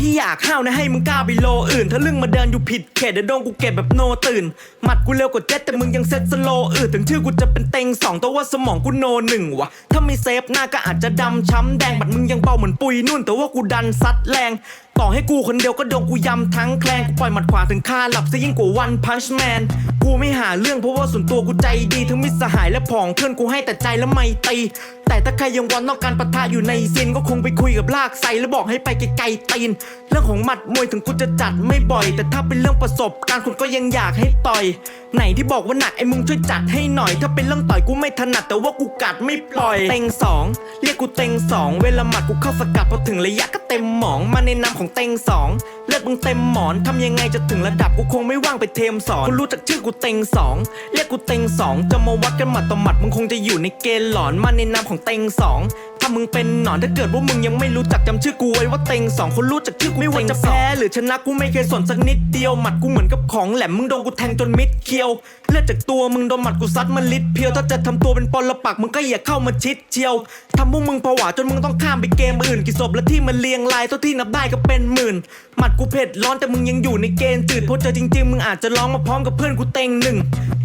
ที่อยากห้าวนะให้มึงกล้าไปโลอื่นถ้าเรื่องมาเดินอยู่ผิดเขตเดี๋ยวโดนกูเก็บแบบโนตื่นหมัดกูเร็วกว่าเจ็ตแต่มึงยังเซ็ตสโลอืดถึงชื่อกูจะเป็นเต็งสองแต่ว่าสมองกูโนหนึ่งวะถ้าไม่เซฟหน้าก็อาจจะดำช้ำแดงบัดมึงยังเบาเหมือนปุยนุ่น แต่ว่ากูดันซัดแรง ต่อให้กูคนเดียวก็โดนกูยำทั้งแคลงกูปล่อยหมัดขวาถึงคาหลับซะยิ่งกว่าวันพันช์แมนกูไม่หาเรื่องเพราะว่าส่วนตัวกูใจดีทั้งมิตรสหายและผองเพื่อนกูให้แต่ใจและไม่ตีแต่ถ้าใครยังวันต้องการปะทะอยู่ในซีนก็คงไปคุยกับลากไซแล้วบอกให้ไปไกลๆตีน เรื่องของหมัดมวยถึงกูจะจัดไม่บ่อย แต่ถ้าเป็นเรื่องประสบการณ์คุณก็ยังอยากให้ต่อย ไหนที่บอกว่าหนักไอ้มึงช่วยจัดให้หน่อย ถ้าเป็นเรื่องต่อยกูไม่ถนัดแต่ว่ากูกัดไม่ปล่อยเต็งสองเรียกกูเต็งสองเวลาหมัดกูเข้าสกัดพอถึงระยะก็เต็มหมองมาในนามของเต็งสอง เลือดมึงเต็มหมอนทำยังไงจะถึงระดับกูคงไม่ว่างไปเทมสอนคุณรู้จักชื่อกูเต็งสองเรียกกูเต็งสองจะมาวัดกันหมัดต่อหมัดมึงคงจะอยู่ในเกณฑ์หลอนมาในนามของเต็งสองถ้ามึงเป็นหนอนถ้าเกิดว่ามึงยังไม่รู้จักจำชื่อกูไว้ว่าเต็งสองคนรู้จักชื่อกูไม่ว่าจะแพ้หรือชนะกูไม่เคยสนสักนิดเดียวหมัดกูเหมือนกับของแหลมมึงโดนกูแทงจนมิดเคียวเลือดจากตัวมึงโดนหมัดกูซัดมันลิดเพียวถ้าจะทำตัวเป็นปลปักมึงก็อย่าเข้ามาชิดเชียวทำพวกมึงผวาจนมึงต้องข้ามไปเกมอื่นกี่ศพและที่มันเลียงลายเท่าที่นับได้ก็เป็นหมื่นหมัดกูเผ็ดร้อนแต่มึงยังอยู่ในเกณฑ์จืดเพราะเจอจริงๆ มึงอาจจะร้องมาพร้อมกับเพื่อนกูเต็งหนึ่ง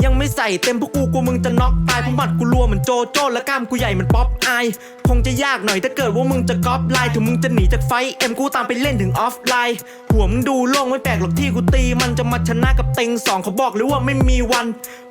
ยังไม่ใส่เต็มพวกกูกูมึงจะน็อกตายเพราะหมัดกูรัวเหมือนโจโจ้และกล้ามกูใหญ่เหมือนป๊อปอาย คงจะยากหน่อยถ้าเกิดว่ามึงจะก๊อปไลน์ถึงมึงจะหนีจากไฟเอ็มกูตามไปเล่นถึงออฟไลน์หัวมึงดูโล่งไม่แปลกหรอกที่กูตี มันจะมาชนะกับเต็งสองเขาบอกเลยว่าไม่มีวัน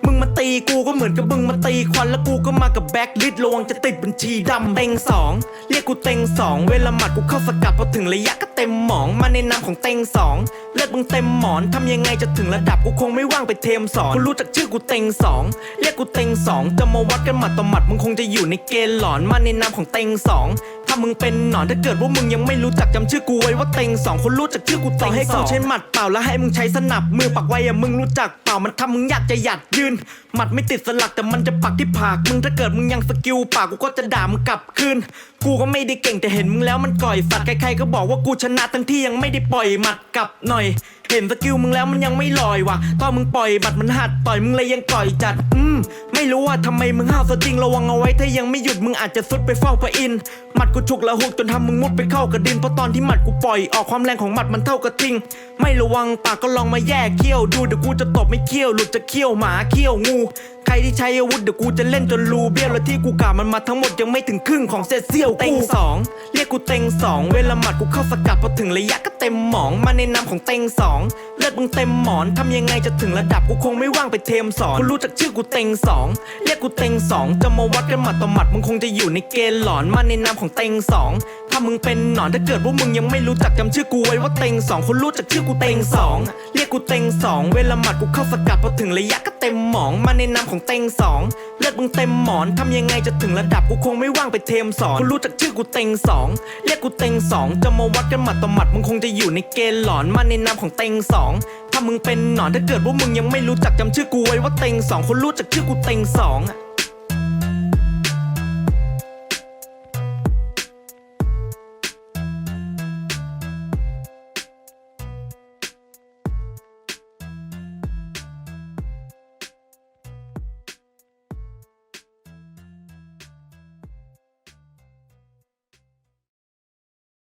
มึงมาตีกูก็เหมือนกับมึงมาตีควันแล้วกูก็มากับแบ็คลิสระวังจะติดบัญชีดำเต็งสองเรียกกูเต็งสองเวลาหมัดกูเข้าสกัดพอถึงระยะก็เต็มหมองมาในนามของเต็งสองเลือดมึงเต็มหมอนทำยังไงจะถึงระดับกูคงไม่ว่างไปเทมสอนกูรู้จักชื่อกูเต็งสองเรียกกูเต็งสองจะมาวัดกันหมัดต่อหมัดมึงคงจะอยู่ในเกณฑ์หลอนมาในนามของเต็งสองถ้ามึงเป็นหนอนถ้าเกิดว่ามึงยังไม่รู้จักจำชื่อกูไว้ว่าเต็งสองคนรู้จักชื่อกูเต็งสองให้กูใช้หมัดเปล่าแล้วให้มึงใช้สนับมือปักไว้อะมึงรู้จักเปล่ามันทำมึงอยากจะหยัดยืนหมัดไม่ติดสลักแต่มันจะปักที่ผากมึงถ้าเกิดมึงยังสกิลปากกูก็จะด่ามึงกลับคืนกูก็ไม่ได้เก่งแต่เห็นมึงแล้วมันก่อยสัตว์ใครๆก็บอกว่ากูชนะทั้งที่ยังไม่ได้ปล่อยหมัดกลับหน่อย เห็นสกิลมึงแล้วมันยังไม่ลอยว่ะตอนมึงปล่อยบัดมันหัดต่อยมึงเลยยังก่อยจัดอืมไม่รู้ว่าทำไมมึงห้าวซะจริงระวังเอาไว้ถ้ายังไม่หยุดมึงอาจจะสุดไปเฝ้าพระอินทร์หมัดกูฉุกละหุกจนทำมึงมุดไปเข้ากระดินเพราะตอนที่หมัดกูปล่อยออกความแรงของหมัดมันเท่ากระทิง ไม่ระวังปากก็ลองมาแยกเขี้ยวดูเดี๋ยวกูจะตบไม่เขี้ยวหลุดจะเขี้ยวหมาเขี้ยวงู ใครที่ใช้อาวุธเดี๋ยวกูจะเล่นจนรูเบี้ยวและที่กูกล่าวมันมาทั้งหมดยังไม่ถึงครึ่งของเศษเสี้ยวกูเต็งสองเรียกกูเต็งสองเวลาหมัดกูเข้าสกัดพอถึงระยะก็เต็มหมองมาในนามของเต็งสองเลือดมึงเต็มหมอนทำยังไงจะถึงระดับกูคงไม่ว่างไปเทมสอนกูรู้จักชื่อกูเต็งสองเรียกกูเต็งสองจะมาวัดกันหมัดต่อหมัดมึงคงจะอยู่ในเกณฑ์หลอนมาในนามของเต็งสองถ้ามึงเป็นหนอนถ้าเกิดว่ามึงยังไม่รู้จักจำชื่อกูไว้ว่าเต็งสองคนรู้จักชื่อกูเต็งสองเรียกกูเต็งสองเวลาหมัดกูเข้าสกัดพอถึงระยะก็เต็มหมองมาในนามของเต็งสองเลือดมึงเต็มหมอนทำยังไงจะถึงระดับกูคงไม่ว่างไปเทมสอนกูรู้จักชื่อกูเต็งสองเรียกกูเต็งสองจะมาวัดกันหมัดต่อหมัดมึงคงจะอยู่ในเกณฑ์หลอนมาในนามของเต็งสอง ถ้ามึงเป็นหนอนถ้าเกิดว่ามึงยังไม่รู้จักจำชื่อกูไว้ว่าเต็งสองคนรู้จักชื่อกูเต็งสองอะ